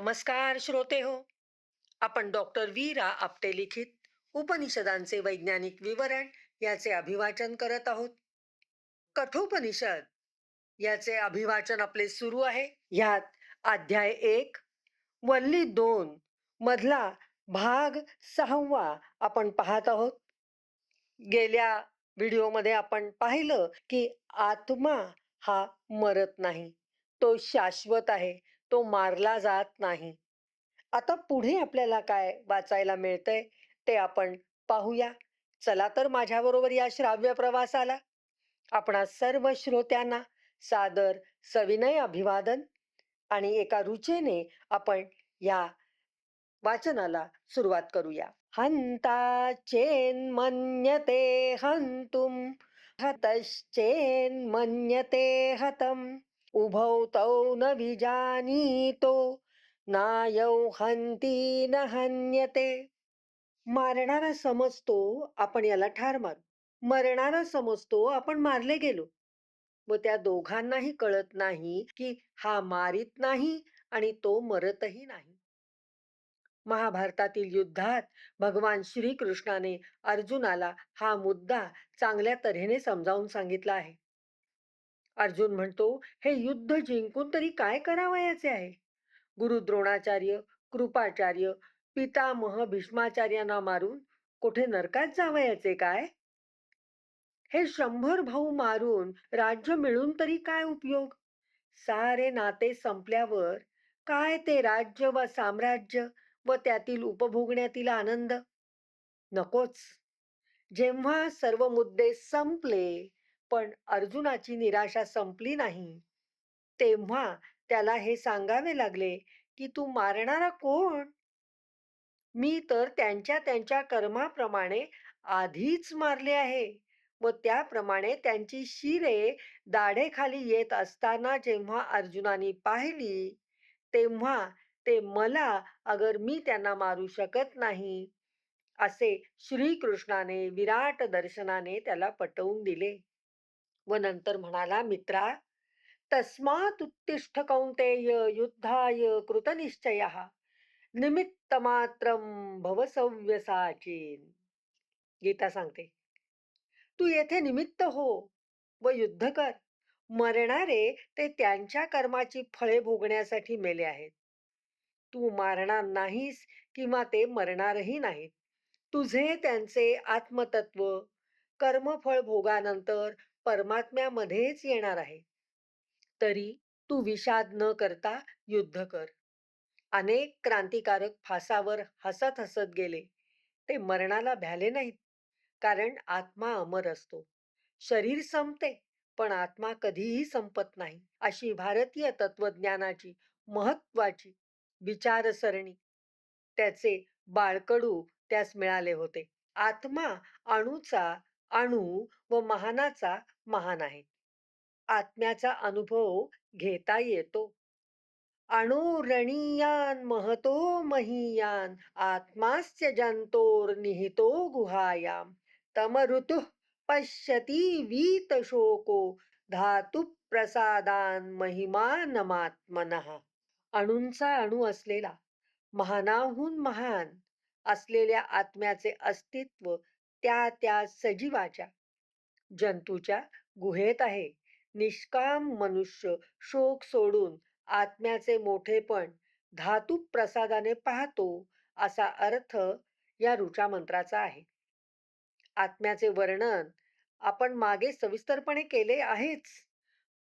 नमस्कार श्रोते हो. आपण डॉक्टर वीरा आपटे लिखित उपनिषदांचे वैज्ञानिक विवरण याचे अभिवाचन करत आहोत. कठोपनिषद याचे अभिवाचन आपले सुरू आहे. यात अध्याय एक वल्ली दोन मधला भाग सहावा आपण पाहत आहोत. गेल्या व्हिडिओमध्ये आपण पाहिलं की आत्मा हा मरत नाही तो शाश्वत आहे. तो मारला जात नाही. आता पुढे आपल्याला काय वाचायला मिळतंय ते आपण पाहूया. चला तर माझ्याबरोबर या श्राव्य प्रवासाला. आपणा सर्व श्रोत्यांना सादर सविनय अभिवादन आणि एका रुचेने आपण या वाचनाला सुरुवात करूया. हंता चेन्मन्यते हंतुम हतश्चेन्मन्यते हतम. उभौ तौ न विजानीतो नायौ हंती न हन्यते। मारणारा समजतो आपण याला ठार मारू मरणारा समजतो आपण मारले गेलो. व त्या दोघांनाही कळत नाही की हा मारित नाही आणि तो मरतही नाही. महाभारतातील युद्धात भगवान श्रीकृष्णाने अर्जुनाला हा मुद्दा चांगल्या तऱ्हेने समजावून सांगितला आहे. अर्जुन म्हणतो हे युद्ध जिंकून तरी काय करावयाचे आहे? गुरु द्रोणाचार्य कृपाचार्य पितामह भीष्माचार्यांना मारून कुठे नरकात जावयाचे काय? हे शंभर भाऊ मारून राज्य मिळून तरी काय उपयोग? सारे नाते संपल्यावर काय ते राज्य व साम्राज्य व त्यातील उपभोगण्यातील आनंद? नकोच. जेव्हा सर्व मुद्दे संपले पण अर्जुनाची निराशा संपली नाही. तेव्हा त्याला हे सांगावे लागले की तू मारणारा कोण? मी तर त्यांच्या त्यांच्या कर्माप्रमाणे आधीच मारले आहे व त्याप्रमाणे त्यांची शिरे दाढेखाली येत असताना जेव्हा अर्जुनाने पाहिली तेव्हा ते मला अगर मी त्यांना मारू शकत नाही असे श्रीकृष्णाने विराट दर्शनाने त्याला पटवून दिले. व नंतर म्हणाला मित्रा तस्मात उत्तिष्ठ कौंतेय युद्धाय कृतनिश्चय निमित्त मात्र भवसव्यसाचीन. गीता सांगते तू येथे निमित्त हो व युद्ध कर. मरणारे ते त्यांच्या कर्माची फळे भोगण्यासाठी मेले आहेत. तू मारणार नाहीस किंवा ते मरणारही नाहीत. तुझे त्यांचे आत्मतत्व कर्मफळ भोगानंतर परमात्म्यामध्येच येणार आहे. तरी तू विषाद न करता युद्ध कर. अनेक क्रांतिकारक फासावर हसत हसत गेले. ते मरणाला भ्याले नाहीत. कारण आत्मा अमर असतो. शरीर संपते पण आत्मा कधीही संपत नाही अशी भारतीय तत्वज्ञानाची महत्वाची विचारसरणी. त्याचे बाळकडू त्यास मिळाले होते. आत्मा अणूचा अणू व महानाचा महान आहे आत्म्याचा अनुभव घेता येतो. अणुरणीयान महतो महीयान आत्मास्य जंतोर निहितो गुहायाम. तम ऋतु पश्यती वीत शोको धातु प्रसादान महिमानमात्मन अणूंचा अणू असलेला महानाहून महान असलेल्या आत्म्याचे अस्तित्व त्या त्या सजीवाच्या जंतूच्या गुहेत आहे. निष्काम मनुष्य शोक सोडून आत्म्याचे मोठेपण धातू प्रसादाने पाहतो असा अर्थ या ऋचा मंत्राचा आहे. आत्म्याचे वर्णन आपण मागे सविस्तरपणे केले आहेच.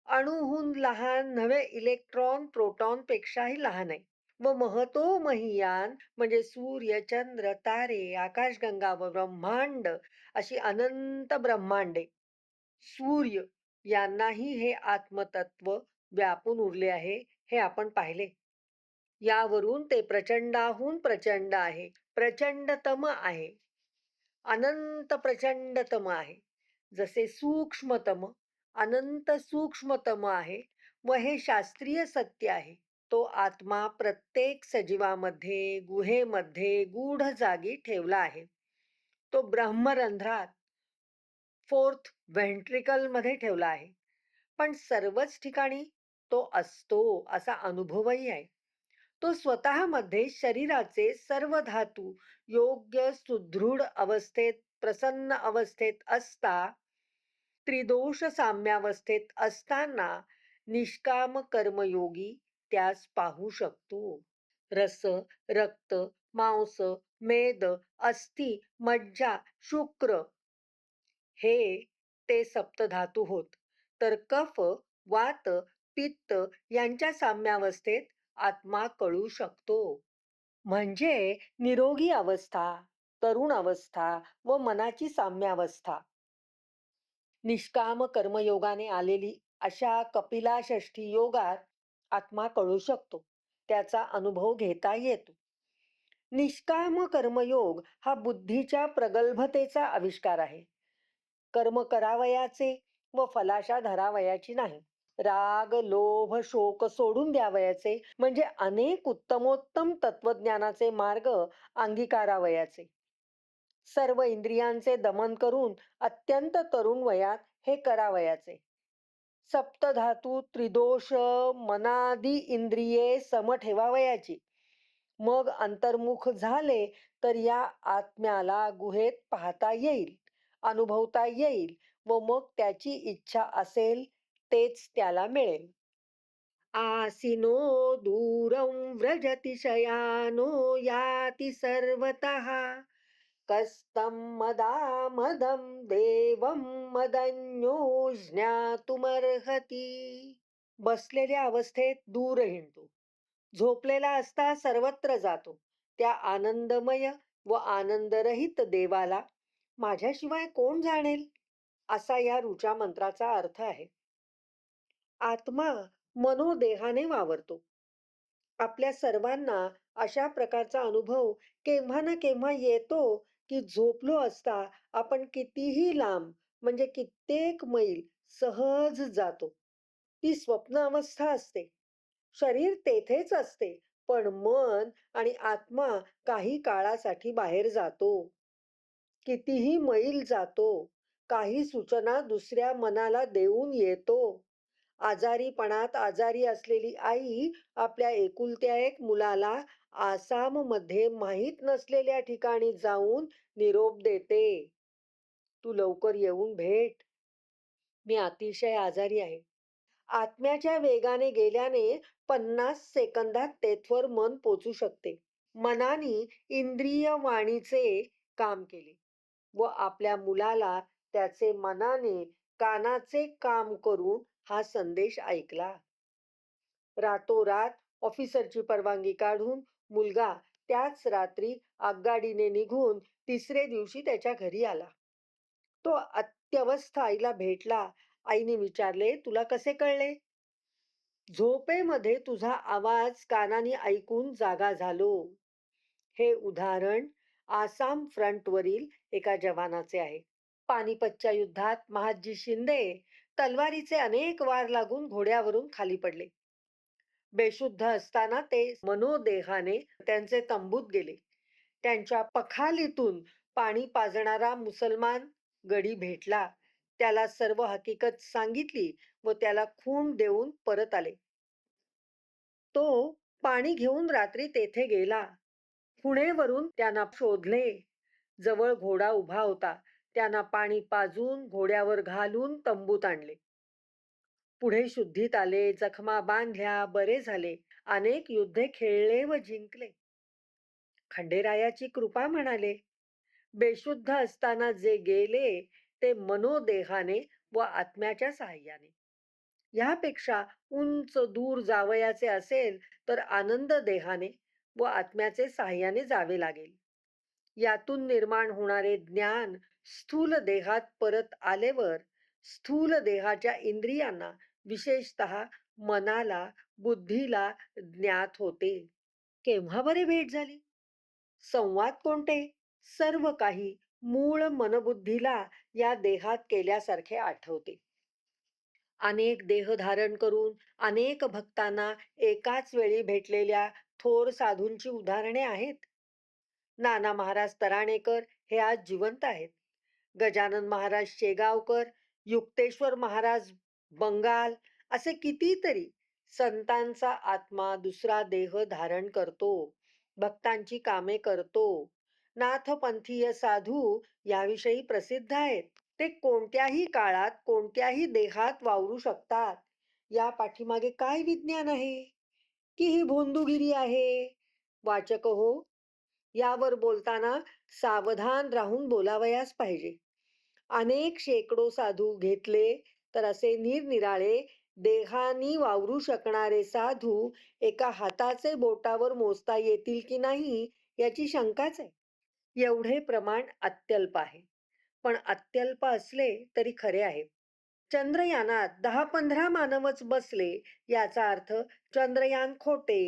अणुहून लहान नव्हे इलेक्ट्रॉन प्रोटॉन पेक्षाही लहान आहे. व महतो महियान म्हणजे सूर्य चंद्र तारे आकाशगंगा व ब्रह्मांड अशी अनंत ब्रह्मांडे. सूर्य यांनाही हे आत्मतत्व व्यापून उरले आहे हे आपण पाहिले. यावरून ते प्रचंडाहून प्रचंड आहे प्रचंडतम आहे. अनंत प्रचंडतम आहे. जसे सूक्ष्मतम अनंत सूक्ष्मतम आहे व हे शास्त्रीय सत्य आहे. तो आत्मा प्रत्येक सजीवामध्ये गुहेमध्ये गूढ जागी ठेवला आहे. तो ब्रह्मरंध्रात फोर्थ व्हेंट्रिकलमध्ये ठेवला आहे. पण सर्वच ठिकाणी तो असतो असा अनुभवही आहे. तो स्वतःमध्ये शरीराचे सर्व धातू योग्य सुदृढ अवस्थेत प्रसन्न अवस्थेत असता त्रिदोष साम्यावस्थेत असताना निष्काम कर्मयोगी त्यास पाहू शकतो. रस रक्त मांस मेद अस्थि मज्जा शुक्र हे ते सप्तधातू होत. तर कफ वात पित्त यांच्या साम्यावस्थेत आत्मा कळू शकतो. म्हणजे निरोगी अवस्था तरुण अवस्था व मनाची साम्यावस्था. निष्काम कर्मयोगाने आलेली अशा कपिला षष्ठी योगात आत्मा कळू शकतो त्याचा अनुभव घेता येतो. निष्काम कर्मयोग हा बुद्धीच्या प्रगल्भतेचा आविष्कार आहे. कर्म करावयाचे व फलाशा धरावयाची नाही. राग लोभ शोक सोडून द्यावयाचे म्हणजे अनेक उत्तमोत्तम तत्वज्ञानाचे मार्ग अंगीकारावयाचे. सर्व इंद्रियांचे दमन करून अत्यंत तरुण वयात हे करावयाचे. सप्तधातू त्रिदोष मनादी इंद्रिये सम ठेवावयाची. मग अंतर्मुख झाले तर या आत्म्याला गुहेत पाहता येईल अनुभवता येईल व मग त्याची इच्छा असेल तेच त्याला मिळेल. आसिनो दूरं व्रजतिशयानो याति सर्वतः. कस्तं मदामदं देवं मदन्यो ज्ञातुमर्हति बसलेल्या अवस्थेत दूर हिंडतो. झोपलेला असता सर्वत्र जातो. त्या आनंदमय व आनंदरहित देवाला माझ्याशिवाय कोण जाणेल? असा या ऋचा मंत्राचा अर्थ आहे. आत्मा मनोदेहाने वावरतो. आपल्या सर्वांना अशा प्रकारचा अनुभव केव्हा ना केव्हा येतो की झोपलो असता आपण कितीही लांब म्हणजे कित्येक मैल सहज जातो. ती स्वप्न अवस्था असते. शरीर तेथेच असते पण मन आणि आत्मा काही काळासाठी बाहेर जातो. कितीही मैल जातो काही सूचना दुसऱ्या मनाला देऊन येतो. आजारीपणात आजारी असलेली आई आपल्या एकुलत्या एक मुलाला आसाममध्ये माहीत नसलेल्या ठिकाणी जाऊन निरोप देते. तू लवकर येऊन भेट. मी अतिशय आजारी आहे. आत्म्याच्या वेगाने गेल्याने पन्नास सेकंदात तेथवर मन पोचू शकते. मनाने इंद्रिय वाणीचे काम केले व आपल्या मुलाला त्याचे मनाने कानाचे काम करून हा संदेश ऐकला. रातोरात ऑफिसरची परवानगी काढून मुलगा त्याच रात्री आगगाडीने निघून तिसरे दिवशी त्याच्या घरी आला. तो अत्यवस्थ आईला भेटला. आईने विचारले तुला कसे कळले? झोपेमध्ये तुझा आवाज कानाने ऐकून जागा झालो. हे उदाहरण आसाम फ्रंटवरील एका जवानाचे आहे. पानिपतच्या युद्धात महादजी शिंदे तलवारीचे अनेक वार लागून घोड्यावरून खाली पडले. बेशुद्ध असताना ते मनोदेहाने त्यांचे तंबूत गेले. त्यांच्या पखालीतून पाणी पाजणारा मुसलमान गडी भेटला. त्याला सर्व हकीकत सांगितली व त्याला खून देऊन परत आले. तो पाणी घेऊन रात्री तेथे गेला. पुणेवरून त्यांना शोधले. जवळ घोडा उभा होता. त्यांना पाणी पाजून घोड्यावर घालून तंबूत आणले. पुढे शुद्धीत आले जखमा बांधल्या बरे झाले अनेक युद्धे खेळले व जिंकले. खंडेरायाची कृपा म्हणाले बेशुद्ध असताना जे गेले ते मनोदेहाने व आत्म्याच्या सहाय्याने यापेक्षा उंच दूर जावयाचे असेल तर आनंद देहाने व आत्म्याचे सहाय्याने जावे लागेल. यातून निर्माण होणारे ज्ञान स्थूल देहात परत आलेवर स्थूल देहाच्या इंद्रियांना विशेषतः मनाला बुद्धीला ज्ञात होते. केव्हा बरे भेट झाली? संवाद कोणते? सर्व काही मूळ मनबुद्धीला या देहात केल्यासारखे आठवते. अनेक देह धारण करून अनेक भक्तांना एकाच वेळी भेटलेल्या थोर साधूंची उदाहरणे आहेत. नाना महाराज तराणेकर हे आज जिवंत आहेत. गजानन महाराज शेगावकर युक्तेश्वर महाराज बंगाल असे कितीतरी संतांचा आत्मा दुसरा देह धारण करतो भक्तांची कामे करतो. नाथपंथीय साधू याविषयी प्रसिद्ध आहेत. ते कोणत्याही काळात कोणत्याही देहात वावरू शकतात. या पाठीमागे काय विज्ञान आहे? की ही भोंदूगिरी आहे? वाचक हो यावर बोलताना सावधान राहून बोलावयास पाहिजे. अनेक शेकडो साधू घेतले तर असे निरनिराळे देहानी वावरू शकणारे साधू एका हाताचे बोटावर मोजता येतील की नाही याची शंकाच आहे. एवढे प्रमाण अत्यल्प आहे. पण अत्यल्प असले तरी खरे आहे. चंद्रयानात दहा पंधरा मानवच बसले याचा अर्थ चंद्रयान खोटे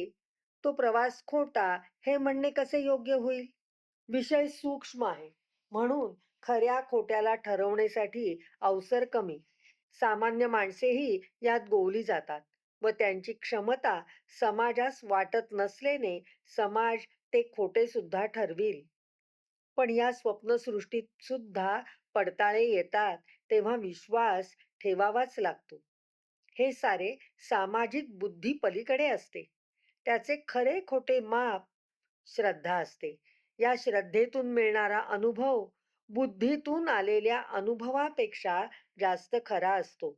तो प्रवास खोटा हे म्हणणे कसे योग्य होईल? विषय सूक्ष्म आहे. म्हणून खऱ्या खोट्याला ठरवण्यासाठी अवसर कमी. सामान्य माणसेही यात गोवली जातात व त्यांची क्षमता समाजास वाटत नसल्याने समाज ते खोटे सुद्धा ठरविल. पण या स्वप्नसृष्टीत सुद्धा पडताळे येतात तेव्हा विश्वास ठेवावाच लागतो. हे सारे सामाजिक बुद्धी पलीकडे असते. त्याचे खरे खोटे माप श्रद्धा असते. या श्रद्धेतून मिळणारा अनुभव बुद्धीतून आलेल्या अनुभवापेक्षा जास्त खरा असतो.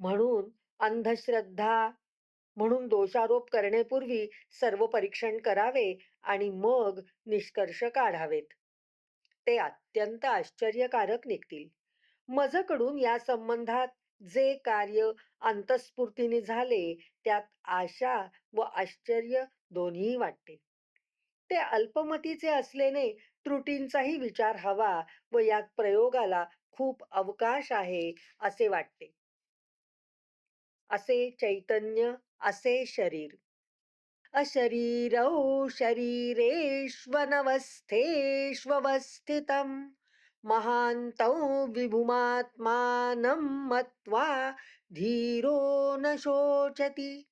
म्हणून अंधश्रद्धा म्हणून दोषारोप करण्यापूर्वी सर्व परीक्षण करावे आणि मग निष्कर्ष काढावेत. ते अत्यंत आश्चर्यकारक निघतील. मजकडून या संबंधात जे कार्य अंतस्फूर्तीने झाले त्यात आशा व आश्चर्य दोन्ही वाटते. ते अल्पमतीचे असल्याने त्रुटींचाही विचार हवा व यात प्रयोगाला खूप अवकाश आहे असे वाटते. असे चैतन्य असे शरीर. अशरीरौ शरीरेष्वनवस्थेष्वस्थितं महान्तौ विभुमात्मानं मत्वा धीरो न शोचती.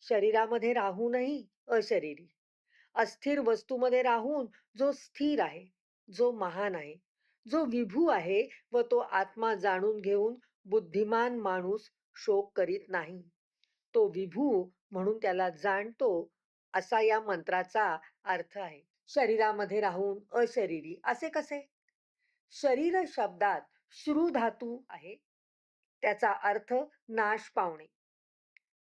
शरीरामध्ये राहूनही अशरीरी. अस्थिर वस्तूमध्ये राहून जो स्थिर आहे जो महान आहे. जो विभू आहे व तो आत्मा जाणून घेऊन बुद्धिमान माणूस शोक करीत नाही. तो विभू म्हणून त्याला जाणतो असा या मंत्राचा अर्थ आहे. शरीरामध्ये राहून अशरीरी असे कसे? शरीर शब्दात श्रू धातू आहे. त्याचा अर्थ नाश पावणे.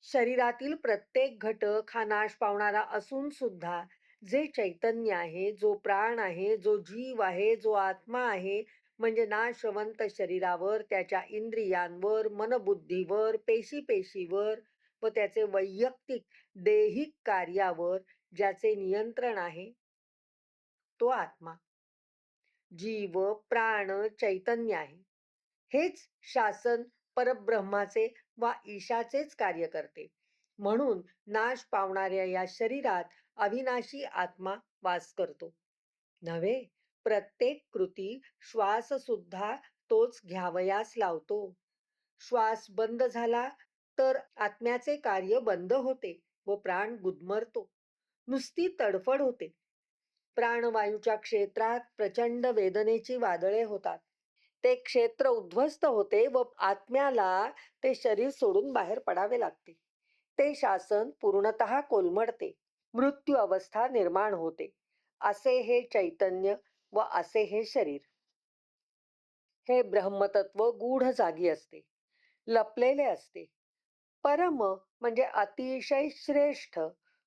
शरीरातील प्रत्येक घटक हा नाश पावणारा असून सुद्धा जे चैतन्य आहे जो प्राण आहे जो जीव आहे जो आत्मा आहे म्हणजे नाशवंत शरीरावर त्याच्या इंद्रियांवर मनबुद्धीवर पेशीपेशीवर व त्याचे वैयक्तिक दैहिक कार्यावर ज्याचे नियंत्रण आहे तो आत्मा. जीव प्राण चैतन्य आहे. हेच शासन परब्रह्माचे वा ईशाचेच कार्य करते. म्हणून नाश पावणाऱ्या या शरीरात अविनाशी आत्मा वास करतो. नव्हे प्रत्येक कृती श्वास सुद्धा तोच घ्यावयास लावतो. श्वास बंद झाला तर आत्म्याचे कार्य बंद होते व प्राण गुदमरतो. नुसती तडफड होते. प्राणवायूच्या क्षेत्रात प्रचंड वेदनेची वादळे होतात. ते क्षेत्र उद्ध्वस्त होते व आत्म्याला ते शरीर सोडून बाहेर पडावे लागते. ते शासन पूर्णतः कोलमडते. मृत्यू अवस्था निर्माण होते. असे हे चैतन्य व असे हे शरीर. हे ब्रह्मतत्व गूढ जागी असते. लपलेले असते. परम म्हणजे अतिशय श्रेष्ठ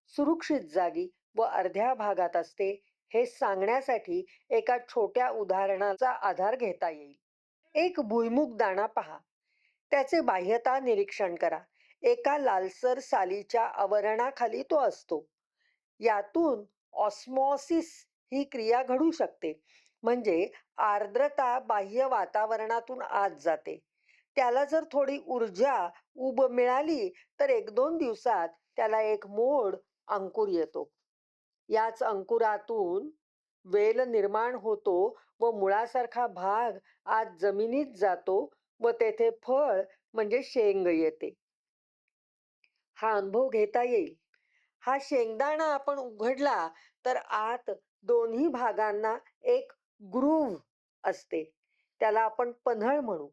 सुरक्षित जागी व अर्ध्या भागात असते हे सांगण्यासाठी एका छोट्या उदाहरणाचा आधार घेता येईल. एक भुईमुग दाणा पहा. त्याचे बाह्यता निरीक्षण करा. एका लालसर सालीच्या आवरणाखाली तो असतो. यातून ऑस्मॉसिस ही क्रिया घडू शकते. म्हणजे आर्द्रता बाह्य वातावरणातून आत जाते. त्याला जर थोडी ऊर्जा उब मिळाली तर एक दोन दिवसात त्याला एक मोड अंकुर येतो. याच अंकुरातून वेल निर्माण होतो व मुळासारखा भाग आत जमिनीत जातो व तेथे फळ म्हणजे शेंग येते. हा अनुभव घेता येईल. हा शेंगदाणा आपण उघडला तर आत दोन्ही भागांना एक ग्रूव्ह असते. त्याला आपण पन्हळ म्हणू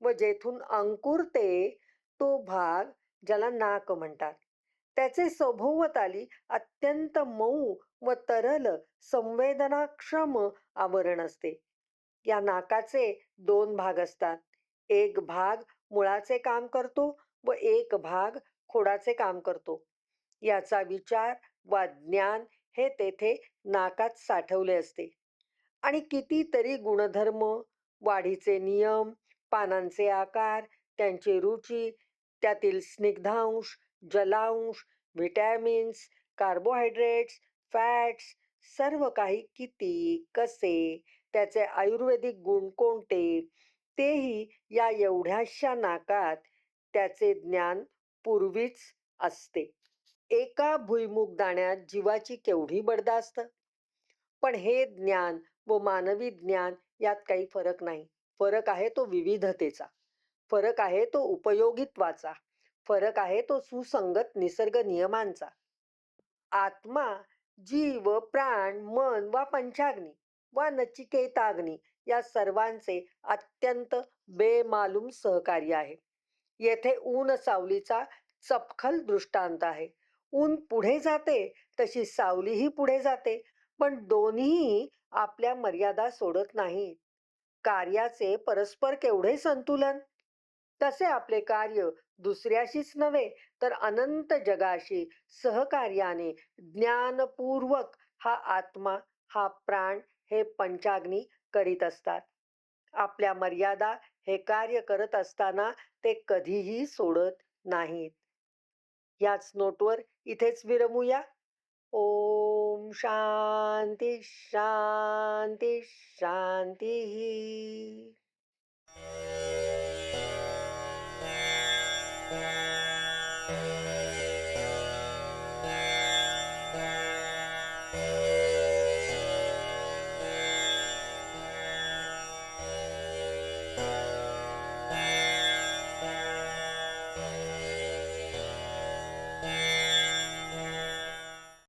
व जेथून अंकुरते तो भाग ज्याला नाक म्हणतात. त्याचे सभोवताली अत्यंत मऊ व तरल संवेदनाक्षम आवरण असते. या नाकाचे दोन भाग असतात. एक भाग मुळाचे काम करतो व एक भाग खोडाचे काम करतो. याचा विचार वा ज्ञान हे तेथे नाकात साठवले असते. आणि कितीतरी गुणधर्म वाढीचे नियम पानांचे आकार त्यांची रुची त्यातील स्निग्धांश जलांश व्हिटॅमिन्स कार्बोहायड्रेट्स फॅट्स सर्व काही किती कसे त्याचे आयुर्वेदिक गुण कोणते तेही या एवढ्याशा नाकात त्याचे ज्ञान पूर्वीच असते. एका भुईमुग दाण्यात जीवाची केवढी बडदास्त पण हे ज्ञान व मानवी ज्ञान यात काही फरक नाही. फरक आहे तो विविधतेचा. फरक आहे तो उपयोगित्वाचा. फरक आहे तो सुसंगत निसर्ग नियमांचा. आत्मा जीव प्राण मन वा पंचाग्नी वा नचिकेताग्नी या सर्वांचे अत्यंत बेमालूम सहकार्य आहे. येथे ऊन सावलीचा चपखल दृष्टांत आहे. ऊन पुढे जाते तशी सावलीही पुढे जाते. पण दोन्ही आपल्या मर्यादा सोडत नाहीत. कार्याचे परस्पर केवढे संतुलन? तसे आपले कार्य दुसऱ्याशीच नव्हे तर अनंत जगाशी सहकार्याने ज्ञानपूर्वक हा आत्मा हा प्राण हे पंचाग्नी करीत असतात. आपल्या मर्यादा हे कार्य करत असताना ते कधीही सोडत नाहीत. याच नोटवर इथेच विरमूया. ओम शांती शांती शांती.